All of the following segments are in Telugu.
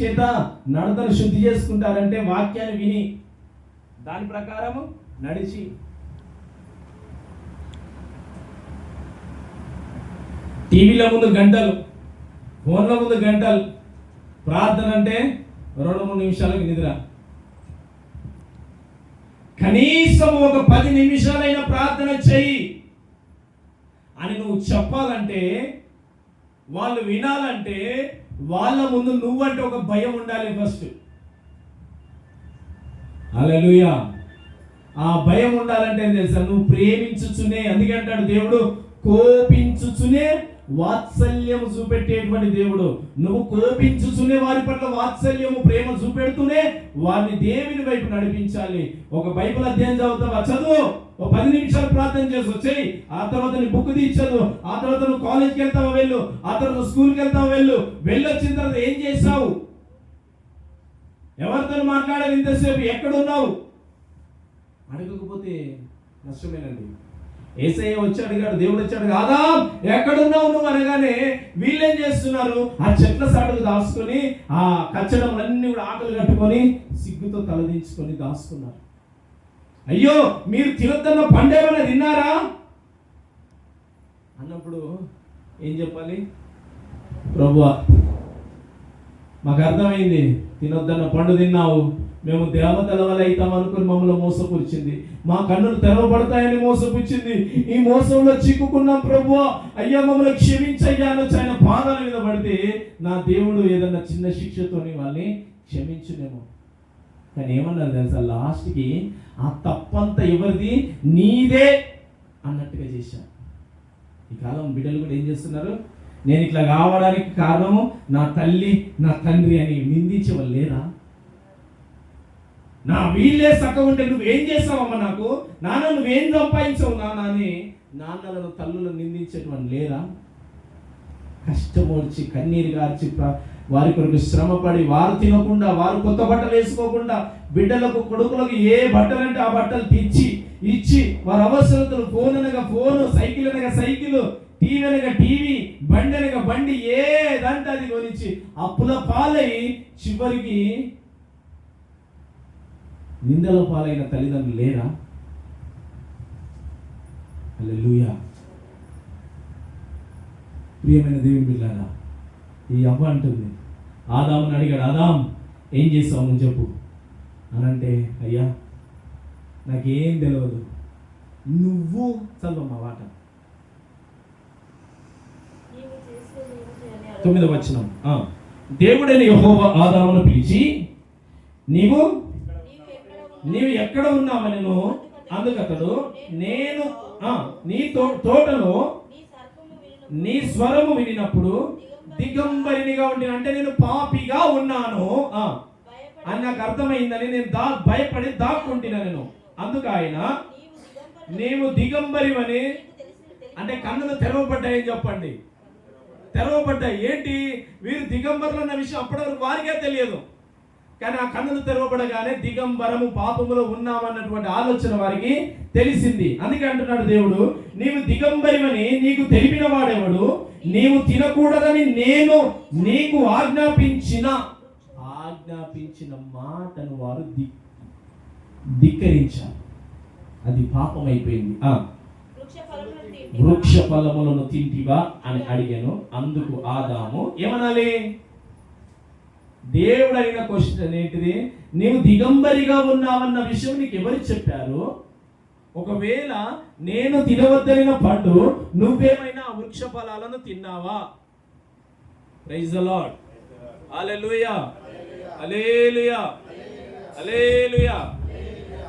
చేత నడతను శుద్ధి చేసుకుంటారంటే వాక్యాన్ని విని దాని ప్రకారము నడిచి. టీవీల ముందు గంటలు ఫోన్ల ముందు గంటలు ప్రార్థన అంటే రెండు మూడు నిమిషాలకు నిద్ర. కనీసం ఒక పది నిమిషాలైన ప్రార్థన చెయ్యి అని నువ్వు చెప్పాలంటే వాళ్ళు వినాలంటే వాళ్ళ ముందు నువ్వంటే ఒక భయం ఉండాలి ఫస్ట్ అలలుయా ఆ భయం ఉండాలంటే తెలుసా? నువ్వు ప్రేమించుచునే అందుకే అంటాడు దేవుడు కోపించుచునే వాత్సల్యము చూపెట్టేటువంటి దేవుడు. నువ్వు కోపించుచునే వారి పట్ల వాత్సల్యము ప్రేమ చూపెడుతూనే వారిని దేవుని వైపు నడిపించాలి. ఒక బైబిల్ అధ్యయనం చదువుతావా? చదువు. ఒక పది నిమిషాలు ప్రార్థన చేసి వచ్చేయి. ఆ తర్వాత నీ బుక్ తీర్చదు. ఆ తర్వాత నువ్వు కాలేజ్కి వెళ్తావా వెళ్ళు. ఆ తర్వాత స్కూల్కి వెళ్తావా వెళ్ళు. వెళ్ళొచ్చిన తర్వాత ఏం చేసావు ఎవరితో మాట్లాడాలి ఇంతసేపు ఎక్కడున్నావు? అడగకపోతే నష్టమేనండి. ఏసయ్య వచ్చి అడిగాడు దేవుడు వచ్చాడు కాదా ఎక్కడున్నావు నువ్వు? అనగానే వీళ్ళేం చేస్తున్నారు? ఆ చెట్ల సాటుకు దాచుకొని ఆ కచ్చడములన్నీ కూడా ఆకలి కట్టుకొని సిగ్గుతో తలదించుకొని దాచుకున్నారు. అయ్యో మీరు తినొద్దన్న పండేమన్నా తిన్నారా? అన్నప్పుడు ఏం చెప్పాలి? ప్రభువా మాకు అర్థమైంది. తినొద్దన్న పండు తిన్నావు. మేము దేవతల వల్ల అవుతాం అనుకుని మమ్మల్ని మోసపుచ్చింది మా కన్నులు తెరవబడతాయని మోసపుచ్చింది ఈ మోసంలో చిక్కుకున్నాం ప్రభు అయ్యా మమ్మల్ని క్షమించయ్యా అనొచ్చు ఆయన పాదాల మీద పడితే నా దేవుడు ఏదన్నా చిన్న శిక్షతోని వాళ్ళని క్షమించునేమో. కానీ ఏమన్నారు తెలుసా? లాస్ట్కి ఆ తప్పంతా ఎవరిది? నీదే అన్నట్టుగా చేశాను ఈ కాలం బిడ్డలు కూడా ఏం చేస్తున్నారు? నేను ఇట్లా కావడానికి కారణము నా తల్లి నా తండ్రి అని నిందించే లేరా నా వీళ్ళే సక్క ఉంటే నువ్వేం చేసావమ్మా నాకు? నాన్న నువ్వేం సంపాదించావు నాన్న అని నాన్నలను తల్లులను నిందించేటువంటి లేరా కష్టమోడ్చి కన్నీరు గార్చి వారి కొరకు శ్రమపడి వారు తినకుండా వారు కొత్త బట్టలు వేసుకోకుండా బిడ్డలకు కొడుకులకు ఏ బట్టలు అంటే ఆ బట్టలు తెచ్చి ఇచ్చి వారి అవసరతలు ఫోన్ అనగా ఫోను సైకిల్ అనగా సైకిల్ టీవీ అనగా టీవీ బండి అనగా బండి ఏదంటే అది కొనిచ్చి అప్పుల పాలై చివరికి నిందల పాలైన తల్లిదండ్రులు లేరా? హల్లెలూయా. ప్రియమైన దేవుని బిడ్డారా ఈ అవ్వ అంటుంది. ఆదాముని అడిగాడు ఆదాం ఏం చేస్తావు నువ్వు చెప్పు. అనంటే అయ్యా నాకేం తెలియదు నువ్వు చదవమ్మా వాట నీవు చేసేది ఏమిటి అని అడగగా, తొమ్మిదవ వచనం. దేవుడైన యహోవ ఆదామును పిలిచి నీవు నీవు ఎక్కడ ఉన్నావు? నీవు అందుకతడు నేను నీ తో తోటలో నీ స్వరము వినినప్పుడు దిగంబరినిగా ఉండిన అంటే నేను పాపిగా ఉన్నాను. అని నాకు అర్థమైందని నేను దా భయపడి దాక్కుంటున్నా నేను. అందుకు ఆయన నీవు దిగంబరివని అంటే కన్నులు తెరవబడ్డాయని చెప్పండి. తెరవబడ్డాయి. ఏంటి? వీరు దిగంబరులు అన్న విషయం అప్పటివరకు వారికే తెలియదు. కానీ ఆ కన్నులు తెరవబడగానే దిగంబరము పాపములో ఉన్నామన్నటువంటి ఆలోచన వారికి తెలిసింది. అందుకే అంటున్నాడు దేవుడు నీవు దిగంబరివని నీకు తెలిపిన వాడెవడు? నీవు తినకూడదని నేను నీకు ఆజ్ఞాపించిన ఆజ్ఞాపించిన మాటను వారు ది ధిక్కరించారు. అది పాపం అయిపోయింది ఆ వృక్ష ఫలములను తింటివా? వృక్ష ఫలములను తింటివా అని అడిగాను. అందుకు ఆదాము ఏమనాలి? దేవుడు అడిగిన క్వశ్చన్ ఏంటిది? నీవు దిగంబరిగా ఉన్నావన్న విషయం నీకు ఎవరు చెప్పారు? ఒకవేళ నేను తినవద్దనిన పండు నువ్వేమైనా వృక్ష ఫలాలను తిన్నావా? ప్రైజ్ ద అలే హల్లెలూయా అలే హల్లెలూయా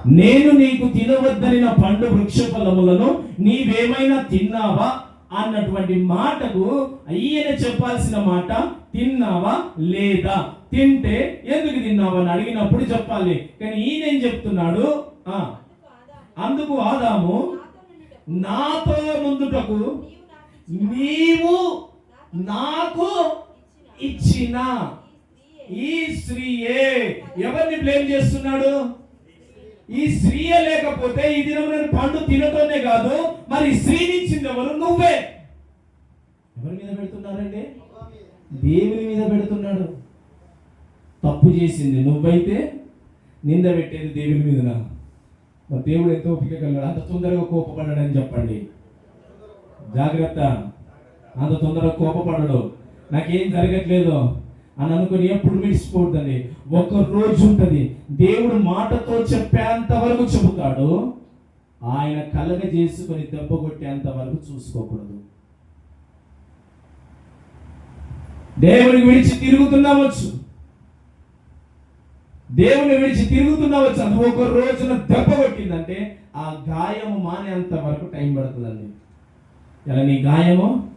నేను నీకు తినవద్దనిన పండు వృక్ష ఫలములను నీవేమైనా తిన్నావా? అన్నటువంటి మాటకు ఈయన చెప్పాల్సిన మాట తిన్నావా లేదా? తింటే ఎందుకు తిన్నావా అని అడిగినప్పుడు చెప్పాలి. కానీ ఈయన ఏం చెప్తున్నాడు? ఆ అందుకు ఆదాము, నాతో ముందుటకు నీవు నాకు ఇచ్చిన ఈ స్త్రీయే. ఈ స్త్రీయే ఎవరిని బ్లేమ్ చేస్తున్నాడు? ఈ స్త్రీయ లేకపోతే ఈ దినం నేను పండు తినటమే కాదు మరి స్త్రీని ఇచ్చింది ఎవరు నువ్వే. ఎవరి మీద పెడుతున్నారండి? దేవుని మీద పెడుతున్నాడు. తప్పు చేసింది నువ్వైతే నింద పెట్టేది దేవుని మీదనా? మరి దేవుడు ఎంతో ఓపిక కలడు అంత తొందరగా కోపపడ్డాడని చెప్పండి. జాగ్రత్త. అంత తొందరగా కోపపడడు. నాకేం జరగట్లేదు. అని అనుకుని ఎప్పుడు విడిచిపోతుందండి ఒక రోజు ఉంటుంది. దేవుడు మాటతో చెప్పేంత వరకు చెబుతాడు. ఆయన కలగ చేసుకొని దెబ్బ కొట్టేంత వరకు చూసుకోకూడదు. దేవుని విడిచి తిరుగుతున్నావచ్చు దేవుని విడిచి తిరుగుతున్నావచ్చు అది ఒక రోజున దెబ్బ కొట్టిందంటే ఆ గాయం మానేంత వరకు టైం పడుతుందండి. ఇలా నీ గాయము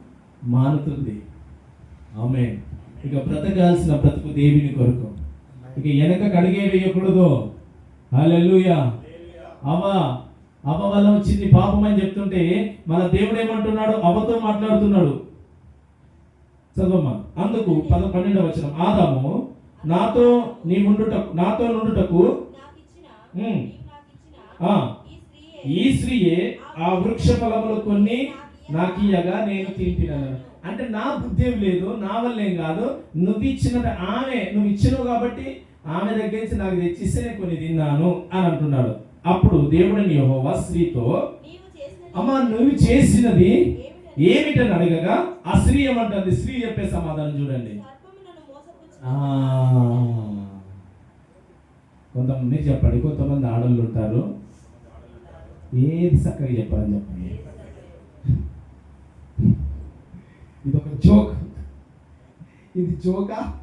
మానుతుంది? ఆమె ఇక బ్రతకాల్సిన బ్రతుకు దేవుని కొరకు. ఇక వెనక కడిగే వేయకూడదు. హల్లెలూయా. అవ అవ వల్ల వచ్చింది పాపం అని చెప్తుంటే మన దేవుడు ఏమంటున్నాడు? అవతో మాట్లాడుతున్నాడు. చదవమ్మా. అందుకు పద పన్నెండవ వచనం. ఆదాము నాతో నీ ఉండుటకు నాతో నుండుటకు ఈ స్త్రీయే ఆ వృక్ష ఫలములు కొన్ని నాకియగా నేను తింటినాను అంటే నా బుద్ధి ఏం లేదు నా వల్ల ఏం కాదు. నువ్వు ఇచ్చిన ఆమె నువ్వు ఇచ్చినవు కాబట్టి ఆమె దగ్గర నుంచి నాకు తెచ్చిస్తే నేను కొన్ని తిన్నాను అని అంటున్నాడు. అప్పుడు దేవుడిని యెహోవా స్త్రీతో అమ్మా నువ్వు చేసినది ఏమిటని అడగగా ఆ స్త్రీ ఏమంటుంది? స్త్రీ చెప్పే సమాధానం చూడండి. కొంతమంది చెప్పండి కొంతమంది ఆడళ్ళు ఉంటారు. ఏది చక్కగా చెప్పాలని చెప్పండి. ఇది ఒక జోక్. ఇది జోకా?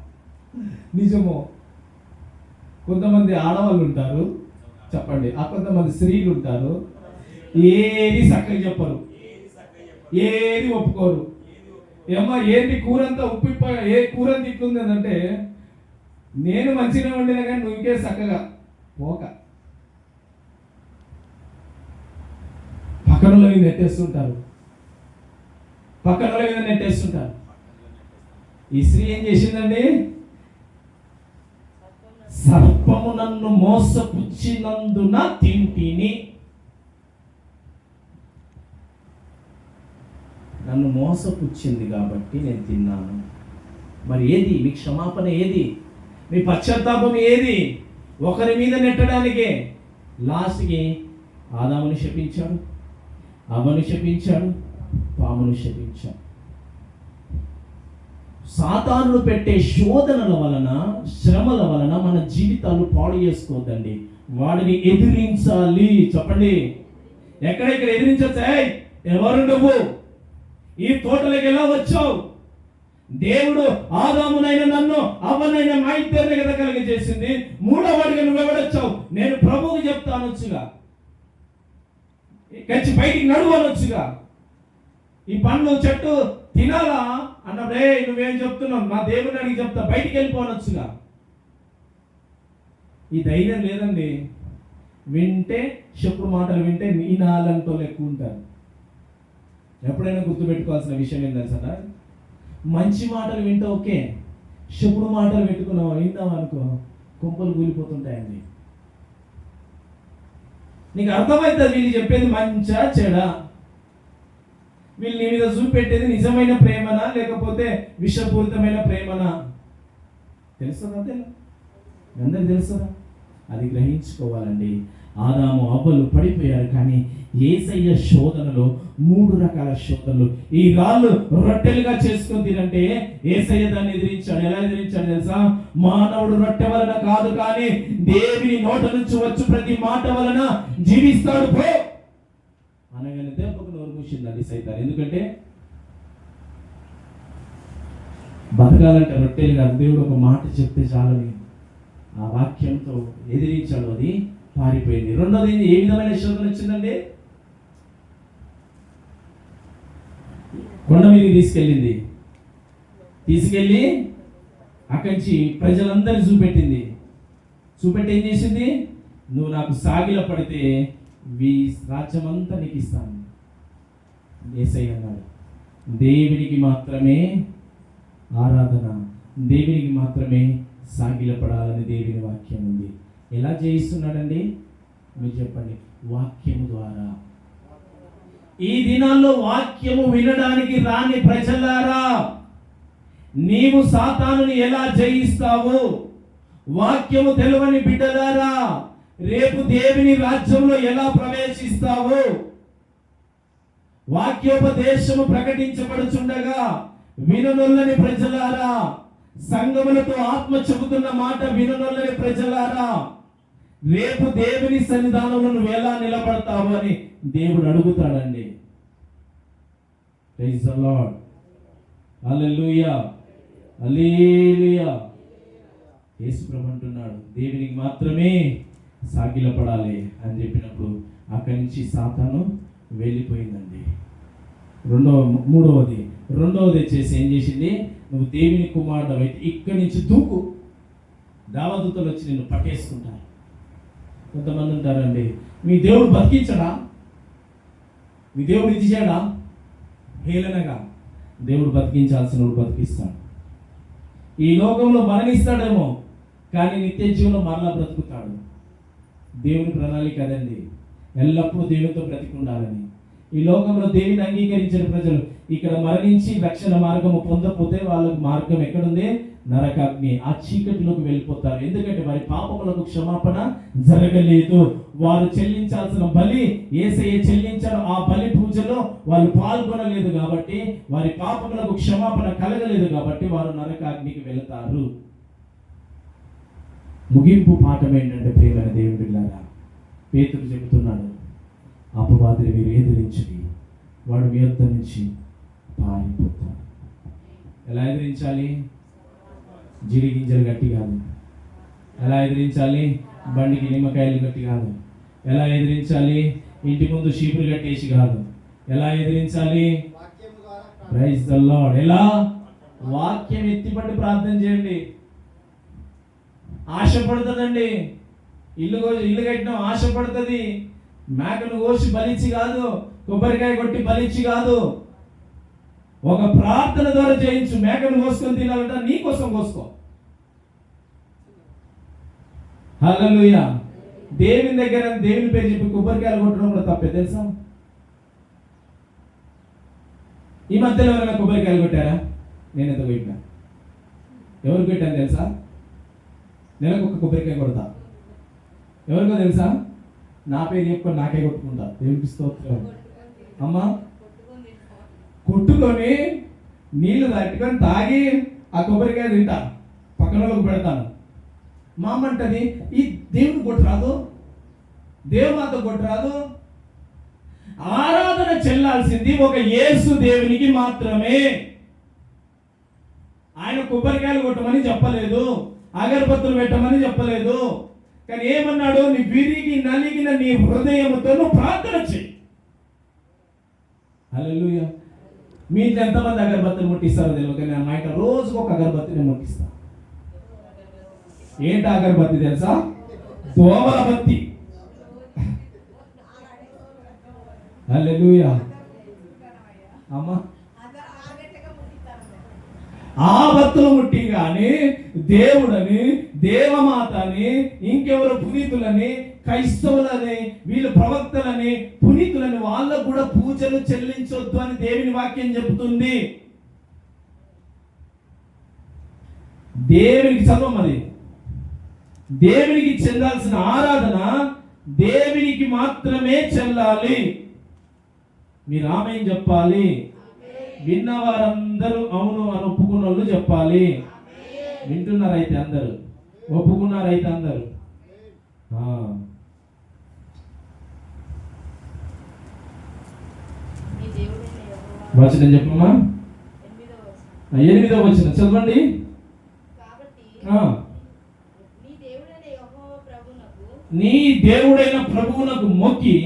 నిజమో? కొంతమంది ఆడవాళ్ళు ఉంటారు. చెప్పండి. ఆ కొంతమంది స్త్రీలు ఉంటారు. ఏది చక్కగా చెప్పరు. ఏది ఒప్పుకోరు. ఏమ్మా ఏంటి కూరంతా ఉప్పిప్ప ఏ కూర తిట్టుంది అంటే నేను మంచిగా వండినా కానీ నువ్వు ఇంకే చక్కగా పోక. పక్కన మీద నెట్టేస్తుంటారు. పక్కన మీద నెట్టేస్తుంటారు ఈ స్త్రీ ఏం చేసిందండి? సర్పము నన్ను మోసపుచ్చినందున తింటిని. నన్ను మోసపుచ్చింది కాబట్టి నేను తిన్నాను. మరి ఏది? మీ క్షమాపణ ఏది? మీ పశ్చాత్తాపం ఏది? ఒకరి మీద నెట్టడానికే. లాస్ట్కి ఆదాముని శపించాడు. అవను శపించాడు. పామును శపించాం. సాతానులు పెట్టే శోధనల వలన శ్రమల వలన మన జీవితాలు పాడు చేసుకోవద్దండి. వాడిని ఎదిరించాలి. చెప్పండి. ఎక్కడెక్కడ ఎదిరించచ్చా? ఎవరు నువ్వు? ఈ తోటలోకి ఎలా వచ్చావు? దేవుడు ఆదామునైన నన్ను అవ్వనైన మా ఇద్దరిని కదా కలిగి చేసింది మూడవడిగా నువ్వు ఎవడొచ్చావు నేను ప్రభువుకి చెప్తానొచ్చుగా. కచ్చి బయటికి నడువనొచ్చుగా. ఈ పండ్లు చెట్టు తినాలా? అన్నప్పుడే నువ్వేం చెప్తున్నావు? మా దేవుని అడిగి చెప్తా బయటికి వెళ్ళిపోనొచ్చుగా ఈ ధైర్యం లేదండి. వింటే చెప్పుడు మాటలు వింటే నీ నాలంతో ఎక్కువ ఉంటారు. ఎప్పుడైనా గుర్తుపెట్టుకోవాల్సిన విషయం ఏంటంటే సార్ మంచి మాటలు వింటే ఓకే చెప్పుడు మాటలు పెట్టుకున్నావు? విన్నావు అనుకో కొంపలు కూలిపోతుంటాయండి. నీకు అర్థమవుతుంది వీళ్ళు చెప్పేది మంచా చెడా? వీళ్ళు నీ మీద చూపెట్టేది నిజమైన ప్రేమనా లేకపోతే విషపూరితమైన ప్రేమనా? తెలుస్తుందా తెలు అందరు తెలుస్తుందా? అది గ్రహించుకోవాలండి. ఆదాము అవ్వలు పడిపోయారు కానీ ఏసయ్య శోధనలో మూడు రకాల శోధనలు. ఈ రాళ్ళు రొట్టెలుగా చేసుకుని తినంటే ఏసయ్య దాన్ని ఎదిరించాడు. ఎలా ఎదిరించాడు తెలుసా? మానవుడు రొట్టె వలన కాదు కానీ దేవిని నోట నుంచి వచ్చు ప్రతి మాట వలన జీవిస్తాడు. పో! అనగానే దెబ్బకు నోరు సైతాన్. ఎందుకంటే బతకాలంటే రొట్టెలు కాదు దేవుడు ఒక మాట చెప్తే చాలని ఆ వాక్యంతో ఎదిరించాడు. అది పారిపోయింది. రెండోది ఏ విధమైన శోధన వచ్చిందండి? కొండ మీదకి తీసుకెళ్ళింది. తీసుకెళ్ళి అక్కడి నుంచి ప్రజలందరినీ చూపెట్టింది. చూపెట్టి ఏం చేసింది? నువ్వు నాకు సాగిల పడితే మీ రాజ్యమంతా నీకు ఇస్తాను. ఏసై అన్నాడు. దేవునికి మాత్రమే ఆరాధన దేవునికి మాత్రమే సాగిలపడాలని దేవుని వాక్యం ఉంది. ఎలా చేయిస్తున్నాడండి మీరు చెప్పండి. వాక్యము ద్వారా. ఈ దినాల్లో వాక్యము వినడానికి రాని ప్రజలారా నీవు సాతానుని ఎలా జయిస్తావు వాక్యము తెలవని బిడ్డలారా రేపు దేవుని రాజ్యంలో ఎలా ప్రవేశిస్తావు వాక్యోపదేశము ప్రకటించబడుచుండగా విననొల్లని ప్రజలారా సంగములతో ఆత్మ చెబుతున్న మాట విననొల్లని ప్రజలారా రేపు దేవుని సన్నిధానంలో నువ్వు ఎలా నిలబడతావు అని దేవుడు అడుగుతాడండి. Praise the lord hallelujah hallelujah Yesu అంటున్నాడు దేవునికి మాత్రమే సాగిలపడాలి అని చెప్పినప్పుడు అక్కడి నుంచి సాతాను వెళ్ళిపోయిందండి. రెండవ మూడవది రెండవది వచ్చేసి ఏం చేసింది? నువ్వు దేవుని కుమారుడు అయితే ఇక్కడి నుంచి దూకు. దావదూతలు వచ్చి నిన్ను పట్టేసుకుంటాను కొంతమంది ఉంటారండి మీ దేవుడు బతికించడా? మీ దేవుడు ఇది చేయడా? హేళనగా. దేవుడు బతికించాల్సిన వాడు బతికిస్తాడు. ఈ లోకంలో మరణిస్తాడేమో కానీ నిత్య జీవనం మరలా బ్రతుకుతాడు. దేవుని ప్రణాళిక అదండి. ఎల్లప్పుడూ దేవునితో బ్రతికి ఉండాలని ఈ లోకంలో దేవుని అంగీకరించిన ప్రజలు ఇక్కడ మరణించి రక్షణ మార్గము పొందకపోతే వాళ్ళకు మార్గం ఎక్కడుంది? నరకాగ్ని. ఆ చీకటిలోకి వెళ్ళిపోతారు. ఎందుకంటే వారి పాపములకు క్షమాపణ జరగలేదు. వారు చెల్లించాల్సిన బలి ఏసయ్య చెల్లించారు ఆ బలి పూజలో వాళ్ళు పాల్గొనలేదు కాబట్టి వారి పాపములకు క్షమాపణ కలగలేదు కాబట్టి వారు నరకాగ్నికి వెళతారు. ముగింపు పాఠం ఏంటంటే ప్రియమైన దేవుడి పేతుడు చెబుతున్నాడు అపవాదిని మీరు ఎదిరించండి. వాడు మీ వద్ద నుంచి పారిపోతాడు. ఎలా ఎదిరించాలి? జీడి గింజలు గట్టి కాదు. ఎలా ఎదిరించాలి? బండికి నిమ్మకాయలు గట్టి కాదు. ఎలా ఎదిరించాలి? ఇంటి ముందు షీపులు కట్టేసి కాదు. ఎలా ఎదిరించాలి? ప్రైజ్ ద లార్డ్ ఎలా? వాక్యం ఎత్తిపట్టి ప్రార్థన చేయండి. ఆశపడుతుందండి. ఇల్లు ఇల్లు కట్టిన ఆశపడుతుంది. మేకను కోసి బలిచ్చి కాదు కొబ్బరికాయ కొట్టి బలిచ్చి కాదు. ఒక ప్రార్థన ద్వారా చేయించు మేకను కోసుకొని తినాలంట నీ కోసం కోసుకో. హల్లెలూయా. దేవుని దగ్గర దేవుని పేరు చెప్పి కొబ్బరికాయలు కొట్టడం కూడా తప్పే తెలుసా? ఈ మధ్యలో ఎవరైనా కొబ్బరికాయలు కొట్టారా? నేను ఎంత కొట్టినా? ఎవరు పెట్టాను తెలుసా? నెలకు ఒక కొబ్బరికాయ కొడతా. ఎవరికో తెలుసా? నా పేరు చెప్పుకొని నాకే కొట్టుకుంటా. దేవునికి స్తోత్రం. అమ్మా కొట్టుకొని నీళ్ళు నీళ్ళు తట్టుకొని తాగి ఆ కొబ్బరికాయ తింటా. పక్కన వాళ్ళకి పెడతాను. మా అమ్మ అంటది ఈ దేవుని కొట్టురాదు. దేవమాత కొట్టురాదు. ఆరాధన చెల్లాల్సింది ఒక యేసు దేవునికి మాత్రమే. ఆయన కొబ్బరికాయలు కొట్టమని చెప్పలేదు. అగరబత్తులు పెట్టమని చెప్పలేదు. కానీ ఏమన్నాడు? నీ విరిగి నలిగిన నీ హృదయంతో నువ్వు ప్రార్థన చెయ్యి. హల్లెలూయా. మీ ఎంతమంది అగరబత్తిని ముట్టిస్తారో తెలియదు కానీ మా ఇంట్లో రోజుకు ఒక అగరబత్తిని ముట్టిస్తా. ఏంటి అగరబత్తి తెలుసా? దోమల బత్తి హల్లెలూయా. అమ్మా. ఆ ముట్టి కానీ దేవుడని దేవమాతని ఇంకెవరు పునీతులని క్రైస్తవులని వీళ్ళు ప్రవక్తలని పునీతులని వాళ్ళకు కూడా పూజలు చెల్లించొద్దు అని దేవుని వాక్యం చెబుతుంది. దేవునికి చదవమది దేవునికి చెందాల్సిన ఆరాధన దేవునికి మాత్రమే చెల్లాలి. మీరు ఆమె చెప్పాలి? విన్నవారం వారందరూ అవును అని ఒప్పుకున్న వాళ్ళు చెప్పాలి వింటున్నారైతే అందరూ? ఒప్పుకున్నారైతే అందరూ? ఆ. నీ దేవుడైన యెహోవా. వచనం చెప్పమ్మా వచనం. ఎనిమిదవ వచనం. చదవండి. నీ దేవుడైన ప్రభువునకు మొక్కి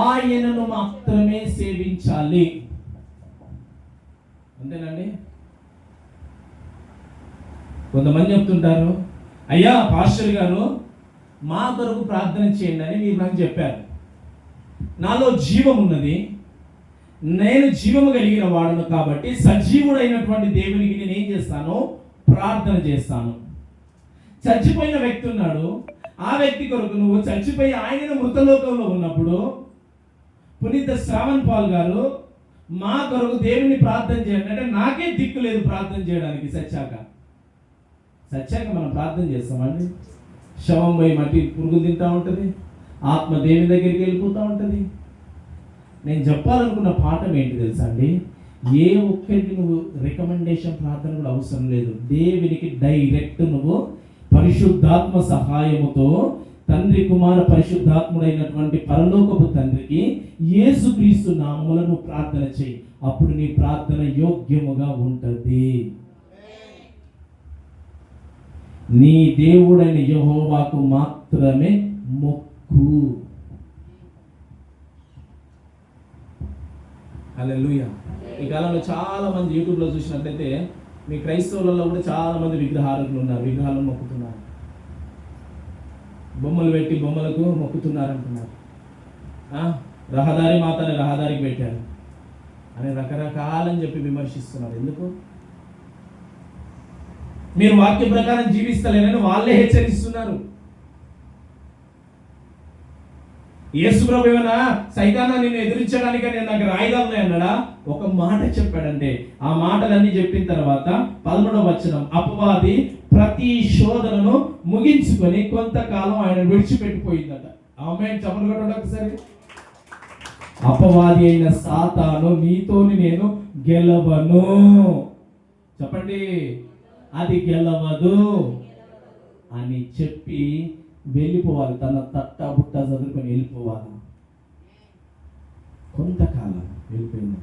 ఆయనను మాత్రమే సేవించాలి. అంతేనండి కొంతమంది చెప్తుంటారు అయ్యా పాస్టర్ గారు మా కొరకు ప్రార్థన చేయండి అని మీరు నాకు చెప్పారు. నాలో జీవం ఉన్నది. నేను జీవము కలిగిన వాడును కాబట్టి సజీవుడైనటువంటి దేవునికి నేను ఏం చేస్తాను? ప్రార్థన చేస్తాను. చచ్చిపోయిన వ్యక్తి ఉన్నాడు. ఆ వ్యక్తి కొరకు నువ్వు చచ్చిపోయి ఆయన మృతలోకంలో ఉన్నప్పుడు పునీత శ్రావణ్ పాల్ గారు మా కొరకు దేవుని ప్రార్థన చేయండి. అంటే నాకే దిక్కు లేదు ప్రార్థన చేయడానికి సచ్చాక. సచ్చాక మనం ప్రార్థన చేస్తామండి. శవం పోయి మట్టి పురుగులు తింటా ఉంటుంది. ఆత్మ దేవుని దగ్గరికి వెళ్ళిపోతూ ఉంటుంది. నేను చెప్పాలనుకున్న పాఠం ఏంటి తెలుసా అండి ఏ ఒక్కరికి నువ్వు రికమెండేషన్ ప్రార్థన కూడా అవసరం లేదు. దేవునికి డైరెక్ట్ నువ్వు పరిశుద్ధాత్మ సహాయముతో తండ్రి కుమార పరిశుద్ధాత్ముడైనటువంటి పరలోకపు తండ్రికి యేసుక్రీస్తు నామములను ప్రార్థన చేయి. అప్పుడు నీ ప్రార్థన యోగ్యముగా ఉంటుంది. నీ దేవుడైన యహోవాకు మాత్రమే మొక్కు. హల్లెలూయా. ఈ కాలంలో చాలా మంది యూట్యూబ్లో చూసినట్లయితే మీ క్రైస్తవులలో కూడా చాలా మంది విగ్రహాలు ఉన్నారు. విగ్రహాలు మొక్కుతున్నారు. బొమ్మలు పెట్టి బొమ్మలకు మొక్కుతున్నారంటున్నారు. రహదారి మాతని రహదారికి పెట్టారు. అని రకరకాలని చెప్పి విమర్శిస్తున్నారు. ఎందుకు? మీరు వాక్య ప్రకారం జీవిస్తలేనని వాళ్ళే హెచ్చరిస్తున్నారు. యేసు ప్రభు ఏమన్నా సైతానా నేను ఎదిరించడానికి నేను నాకు రాయిదాలు అన్నాడా ఒక మాట చెప్పాడంటే ఆ మాటలన్నీ చెప్పిన తర్వాత పదమూడవ వచనం అపవాది ప్రతి శోధనను ముగించుకొని కొంతకాలం ఆయన విడిచిపెట్టిపోయిందట. ఆమె చెప్పలు కొట్టండి ఒకసారి. అపవాది అయిన సాతాను నీతోని నేను గెలవను. చెప్పండి. అది గెలవదు అని చెప్పి వెళ్ళిపోవాలి. తన తట్ట బుట్ట చదువుకొని వెళ్ళిపోవాలి. కొంతకాలం వెళ్ళిపోయింది.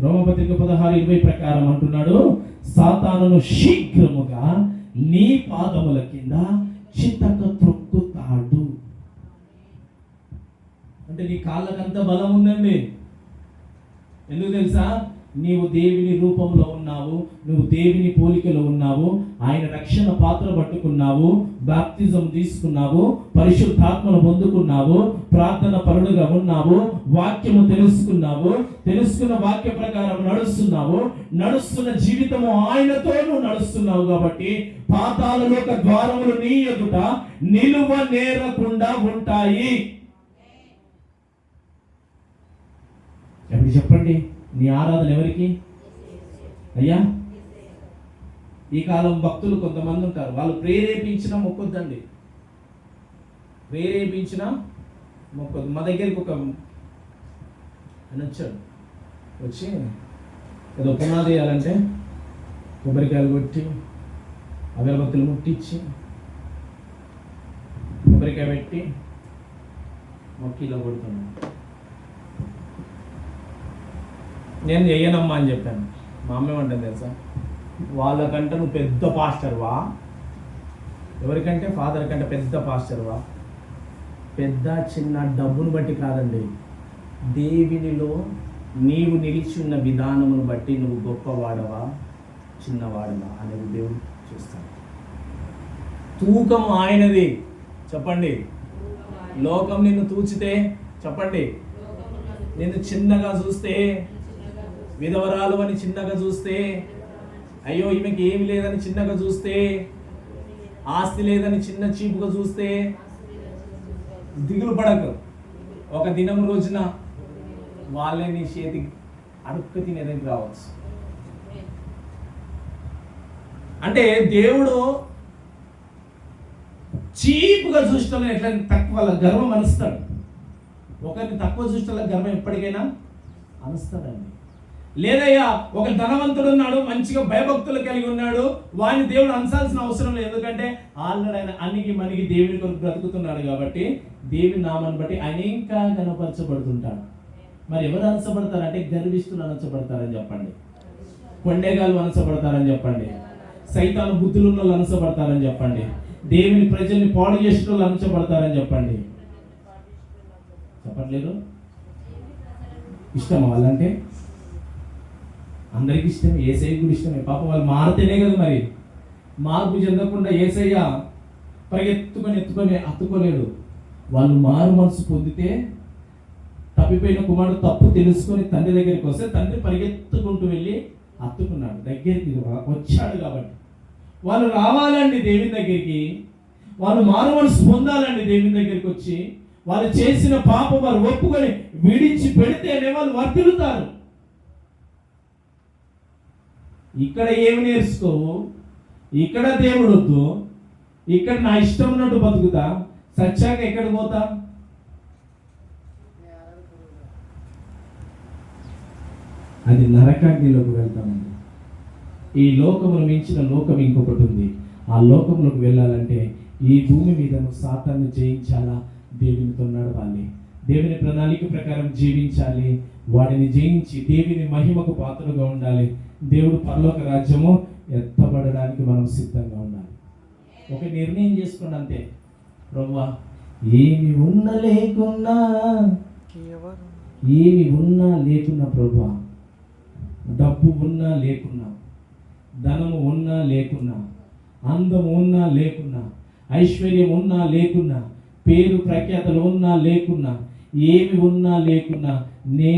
రోమపత్రిక పదహారు ఇరవై ప్రకారం అంటున్నాడు సాతానును శీఘ్రముగా నీ పాదముల కింద చిత్తక త్రొక్కుతాడు. అంటే నీ కాళ్ళకంత బలం ఉందండి. ఎందుకు తెలుసా? నీవు దేవుని రూపంలో ఉన్నావు నువ్వు దేవుని పోలికలో ఉన్నావు ఆయన రక్షణ పాత్ర పట్టుకున్నావు బాప్తిజం తీసుకున్నావు పరిశుద్ధాత్మను పొందుకున్నావు ప్రార్థన పరుడుగా ఉన్నావు వాక్యము తెలుసుకున్నావు తెలుసుకున్న వాక్య ప్రకారం నడుస్తున్నావు నడుస్తున్న జీవితము ఆయనతో నువ్వు నడుస్తున్నావు కాబట్టి పాతాలలోక ద్వారములు నీ ఎదుట నిలువ నేరకుండా ఉంటాయి. చెప్పండి? నీ ఆరాధన ఎవరికి? అయ్యా? ఈ కాలం భక్తులు కొంతమంది ఉంటారు. వాళ్ళు ప్రేరేపించిన మొక్కొద్దండి. ప్రేరేపించిన మొక్కొద్దు. మా దగ్గరికి ఒక అని వచ్చాడు. వచ్చి ఏదో పునాది వేయాలంటే కొబ్బరికాయలు కొట్టి అగరబత్తులు ముట్టించి కొబ్బరికాయ పెట్టి మొక్కిలో కొడుతున్నాడు. నేను చెయ్యనమ్మా అని చెప్పాను. మా అమ్మ ఏమంటుంది తెలుసా? వాళ్ళకంటే నువ్వు పెద్ద పాస్టర్వా ఎవరికంటే? ఫాదర్ కంటే పెద్ద పాస్టర్వా పెద్ద చిన్న డబ్బును బట్టి కాదండి. దేవునిలో నీవు నిలిచి ఉన్న విధానమును బట్టి నువ్వు గొప్పవాడవా? చిన్నవాడవా? అనేది దేవుడు చూస్తాడు. తూకం ఆయనది. చెప్పండి. లోకం నిన్ను తూచితే చెప్పండి. నిన్ను చిన్నగా చూస్తే విధవరాలు అని చిన్నగా చూస్తే అయ్యో ఈమెకి ఏమి లేదని చిన్నగా చూస్తే ఆస్తి లేదని చిన్న చీపుగా చూస్తే దిగులు పడకు. ఒక దినం రోజున వాళ్ళే నీ చేతి అడుక్కు తినేదానికి రావచ్చు. అంటే దేవుడు చీపుగా చూసిన ఎట్లా తక్కువ గర్వం అనుస్తాడు? ఒకరిని తక్కువ చూసిన గర్వం ఎప్పటికైనా అనుస్తాడండి. లేదయ్యా ఒక ధనవంతుడు ఉన్నాడు మంచిగా భయభక్తులు కలిగి ఉన్నాడు వాడిని దేవుడు అంచాల్సిన అవసరం లేదు. ఎందుకంటే ఆల్రెడీ ఆయన అన్నికి మనకి దేవుని కొరకు బ్రతుకుతున్నాడు కాబట్టి దేవుని నామాన్ని బట్టి ఆయన ఇంకా కనపరచబడుతుంటాడు. మరి ఎవరు అనసపడతారంటే గర్విస్తులు అనసపడతారని చెప్పండి. కొండేగాలు అనసపడతారని చెప్పండి. సైతాను బుద్ధులు ఉన్న వాళ్ళు అనసపడతారని చెప్పండి. దేవుని ప్రజల్ని పాడు చేసిన వాళ్ళు అనసపడతారని చెప్పండి. చెప్పట్లేదు? ఇష్టం వాళ్ళంటే? అందరికి ఇష్టమే ఏసఐ కూడా ఇష్టమే. పాప వాళ్ళు మారితేనే కదా మరి. మార్పు చెందకుండా ఏసయ్య పరిగెత్తుకొని ఎత్తుకొని అత్తుకోలేడు వాళ్ళు మారు మనసు పొందితే తప్పిపోయిన కుమారుడు తప్పు తెలుసుకొని తండ్రి దగ్గరికి వస్తే తండ్రి పరిగెత్తుకుంటూ వెళ్ళి అత్తుకున్నాడు. దగ్గరికి వచ్చాడు కాబట్టి. వాళ్ళు రావాలండి దేవుని దగ్గరికి. వాళ్ళు మారు మనసు పొందాలండి దేవుని దగ్గరికి వచ్చి. వాళ్ళు చేసిన పాపం వారు ఒప్పుకొని విడిచి పెడితేనే వాళ్ళు వర్తిల్లుతారు ఇక్కడ ఏమి నేర్చుకోవు ఇక్కడ దేవుడు వద్దు. ఇక్కడ నా ఇష్టం ఉన్నట్టు బతుకుతా. సచ్చాక ఎక్కడ పోతా? అది నరకాగ్నిలోకి వెళ్తామండి. ఈ లోకమును మించిన లోకం ఇంకొకటి ఉంది. ఆ లోకంలోకి వెళ్ళాలంటే ఈ భూమి మీద సాతాన్ని జయించాలా? దేవునితో నడవాలి. దేవుని ప్రణాళిక ప్రకారం జీవించాలి. వాడిని జయించి దేవుని మహిమకు పాత్రగా ఉండాలి. దేవుడు పరలోక రాజ్యము ఎత్తబడడానికి మనం సిద్ధంగా ఉండాలి. ఒక నిర్ణయం చేసుకోండి అంతే. ప్రభువా ఏమి ఉన్నా లేకున్నా ఏమి ఉన్నా లేకున్నా ప్రభా డబ్బు ఉన్నా లేకున్నా ధనము ఉన్నా లేకున్నా అందం ఉన్నా లేకున్నా ఐశ్వర్యం ఉన్నా లేకున్నా పేరు ప్రఖ్యాతలు ఉన్నా లేకున్నా ఏమి ఉన్నా లేకున్నా నేను